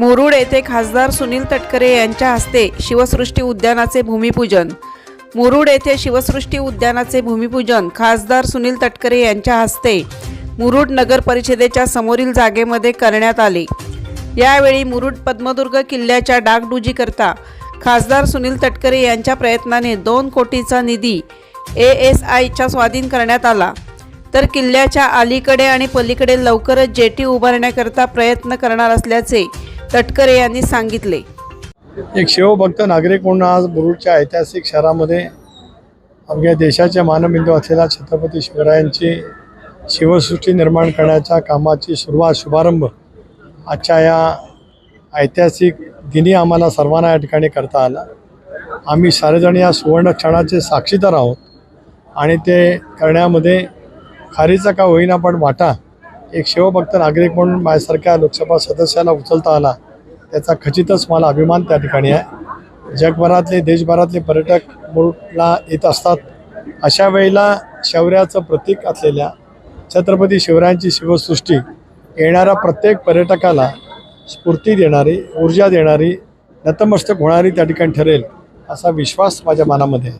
मुरुड येथे खासदार सुनील तटकरे यांच्या हस्ते शिवसृष्टी उद्यानाचे भूमिपूजन. मुरुड येथे शिवसृष्टी उद्यानाचे भूमिपूजन खासदार सुनील तटकरे यांच्या हस्ते मुरुड नगर परिषदेच्या समोरील जागेमध्ये करण्यात आले. यावेळी मुरुड पद्मदुर्ग किल्ल्याच्या डागडुजीकरता खासदार सुनील तटकरे यांच्या प्रयत्नाने दोन कोटीचा निधी ए एस आयच्या स्वाधीन करण्यात आला. तर किल्ल्याच्या अलीकडे आणि पलीकडे लवकरच जेटी उभारण्याकरता प्रयत्न करणार असल्याचे तटकरे यांनी सांगितले. एक शिवभक्त नागरिक म्हणून आज मुरुडच्या ऐतिहासिक शहरामध्ये अवघ्या देशाच्या मानबिंदू असलेल्या छत्रपती शिवरायांची शिवसृष्टी निर्माण करण्याच्या कामाची सुरुवात शुभारंभ आजच्या या ऐतिहासिक दिनी आम्हाला सर्वांना या ठिकाणी करता आला. आम्ही सारेजण या सुवर्ण क्षणाचे साक्षीदार आहोत आणि ते करण्यामध्ये खारीचा का होईना पण वाटा एक शिवभक्त नागरिक म्हणून माझ्यासारख्या लोकसभा सदस्याला उचलता आला. त्याचा खचितच मला अभिमान त्या ठिकाणी आहे. जगभरातले देशभरातले पर्यटक मुरुडला येत असतात. अशा वेळेला शौर्याचं प्रतीक असलेल्या छत्रपती शिवरायांची शिवसृष्टी येणाऱ्या प्रत्येक पर्यटकाला स्फूर्ती देणारी ऊर्जा देणारी नतमस्तक होणारी त्या ठिकाणी ठरेल असा विश्वास माझ्या मनामध्ये आहे.